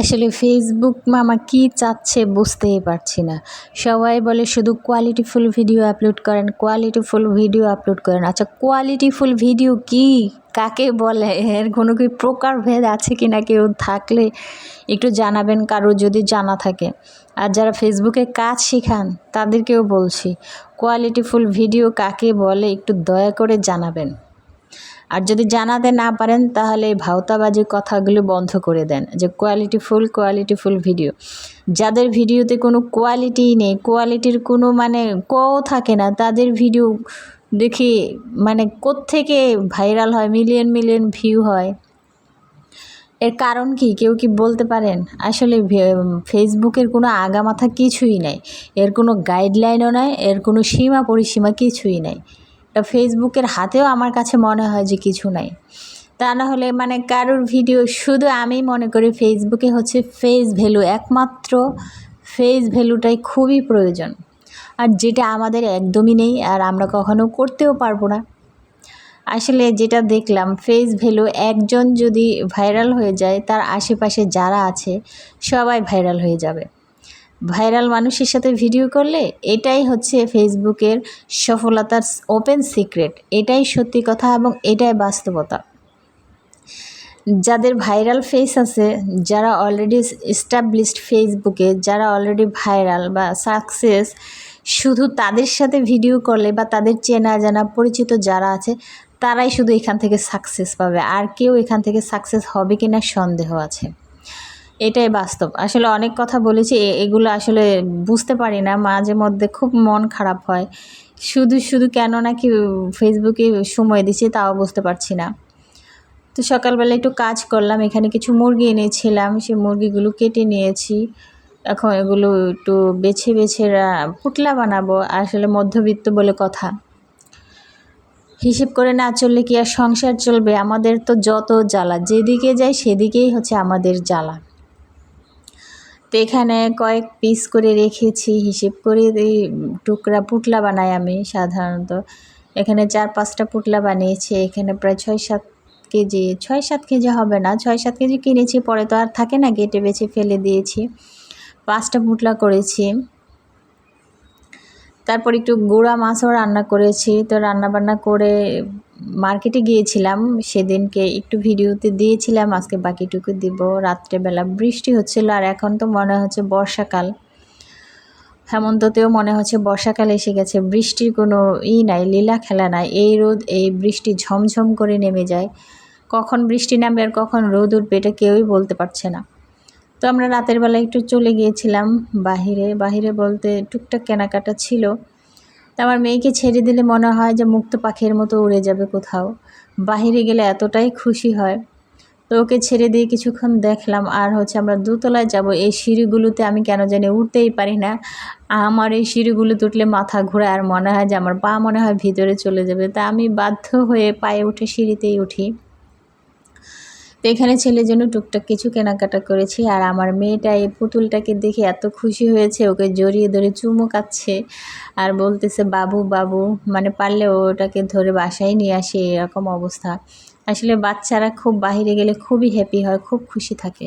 আসলে ফেসবুক মামা কি চাচ্ছে বুঝতেই পারছি না। সবাই বলে শুধু কোয়ালিটিফুল ভিডিও আপলোড করেন কোয়ালিটিফুল ভিডিও আপলোড করেন। আচ্ছা কোয়ালিটিফুল ভিডিও কি? কাকে বলে? এর কোনো কি প্রকারভেদ আছে কি না কেউ থাকলে একটু জানাবেন, কারও যদি জানা থাকে। আর যারা ফেসবুকে কাজ শেখান, তাদেরকেও বলছি কোয়ালিটিফুল ভিডিও কাকে বলে একটু দয়া করে জানাবেন। আর যদি জানাতে না পারেন, তাহলে এই ভাওতাবাজি কথাগুলো বন্ধ করে দেন। যে quality full quality full video যাদের ভিডিওতে কোনো কোয়ালিটি নেই কোয়ালিটির কোনো মানে কও থাকে না, তাদের ভিডিও দেখি মানে কোত্থেকে ভাইরাল হয় মিলিয়ন মিলিয়ন ভিউ হয়। এর কারণ কি? কেউ কি বলতে পারেন? আসলে ফেসবুকের কোনো আগামাথা কিছুই নাই। এর কোনো গাইডলাইনও নাই, এর কোনো সীমা পরিসীমা কিছুই নাই। ফেসবুকের হাতেও আমার কাছে মনে হয় যে কিছু নাই। তা না হলে মানে কারোর ভিডিও? শুধু আমি মনে করি ফেসবুকে হচ্ছে ফেস ভ্যালু একমাত্র ফেস ভ্যালুটাই খুবই প্রয়োজন। আর যেটা আমাদের একদমই নেই, আর আমরা কখনো করতেও পারব না। আসলে যেটা দেখলাম ফেস ভ্যালু একজন যদি ভাইরাল হয়ে যায়, তার আশেপাশে যারা আছে, সবাই ভাইরাল হয়ে যাবে। ভাইরাল মানুষের সাথে ভিডিও করলে এটাই হচ্ছে ফেসবুকের সফলতার ওপেন সিক্রেট। এটাই সত্যি কথা এবং এটাই বাস্তবতা। যাদের ভাইরাল ফেস আছে, যারা অলরেডি এস্টাবলিশড ফেসবুকে, যারা অলরেডি ভাইরাল বা সাকসেস শুধু তাদের সাথে ভিডিও করলে বা তাদের চেনা জানা পরিচিত যারা আছে, তারাই শুধু এখান থেকে সাকসেস পাবে। আর কেউ এখান থেকে সাকসেস হবে কিনা সন্দেহ আছে। এটাই বাস্তব। আসলে অনেক কথা বলেছি এগুলো আসলে বুঝতে পারি না। মাঝে মধ্যে খুব মন খারাপ হয়। শুধু শুধু কেন নাকি ফেসবুকে সময় দিচ্ছি তাও বুঝতে পারছি না। তো সকালবেলা একটু কাজ করলাম, এখানে কিছু মুরগি এনেছিলাম, সেই মুরগিগুলো কেটে নিয়েছি। এখন এগুলো একটু বেছে বেছে পুটলা বানাবো, আসলে মধ্যবিত্ত বলে কথা। হিসেব করে না চললে কি আর সংসার চলবে? আমাদের তো যত জ্বালা, যেদিকে যাই সেদিকেই হচ্ছে আমাদের জ্বালা। তো এখানে কয়েক পিস করে রেখেছি, হিসেব করে এই টুকরা পুটলা বানাই আমি সাধারণত। এখানে চার পাঁচটা পুটলা বানিয়েছি, এখানে প্রায় ছয় সাত কেজি, ছয় সাত কেজি হবে না, ছয় সাত কেজি কিনেছি, পরে তো আর থাকে না, কেটে বেছে ফেলে দিয়েছি। পাঁচটা পুটলা করেছি। তারপর একটু গুঁড়া মাছও রান্না করেছি, তো রান্না বান্না করে মার্কেটে গিয়েছিলাম, সেদিনকে একটু ভিডিওতে দিয়েছিলাম, আজকে বাকিটুকু দিব। রাত্রেবেলা বৃষ্টি হচ্ছিল আর এখন তো মনে হচ্ছে বর্ষাকাল। হেমন্ততেও মনে হচ্ছে বর্ষাকাল এসে গেছে, বৃষ্টির কোনো ই নাই, লীলা খেলা নাই। এই রোদ, এই বৃষ্টি ঝমঝম করে নেমে যায়। কখন বৃষ্টি নামবে আর কখন রোদ উঠবে এটা কেউই বলতে পারছে না। তো আমরা রাতের বেলা একটু চলে গিয়েছিলাম, বাহিরে। বাহিরে বলতে টুকটাক কেনাকাটা ছিল। তো আমার মেয়েকে ছেড়ে দিলে মনে হয় যে মুক্ত পাখির মতো উড়ে যাবে কোথাও। বাহিরে গেলে এতটাই খুশি হয়। তো ওকে ছেড়ে দিয়ে কিছুক্ষণ দেখলাম, আর হচ্ছে আমরা দোতলায় যাব। এই সিঁড়িগুলোতে আমি কেন জানি উঠতেই পারি না। আমার এই সিঁড়িগুলোতে উঠলে মাথা ঘুরে আর মনে হয় যে আমার পা মনে হয় ভিতরে চলে যাবে। তা আমি বাধ্য হয়ে পায়ে উঠে সিঁড়িতেই উঠি। তো এখানে ছেলের জন্য টুকটাক কিছু কেনাকাটা করেছি আর আমার মেয়েটা এই পুতুলটাকে দেখে এত খুশি হয়েছে, ওকে জড়িয়ে ধরে চুমো কাচ্ছে আর বলতেছে, বাবু বাবু। মানে পারলে ওটাকে ধরে বাসায় নিয়ে আসে, এরকম অবস্থা। আসলে বাচ্চারা খুব বাহিরে গেলে খুবই হ্যাপি হয়, খুব খুশি থাকে।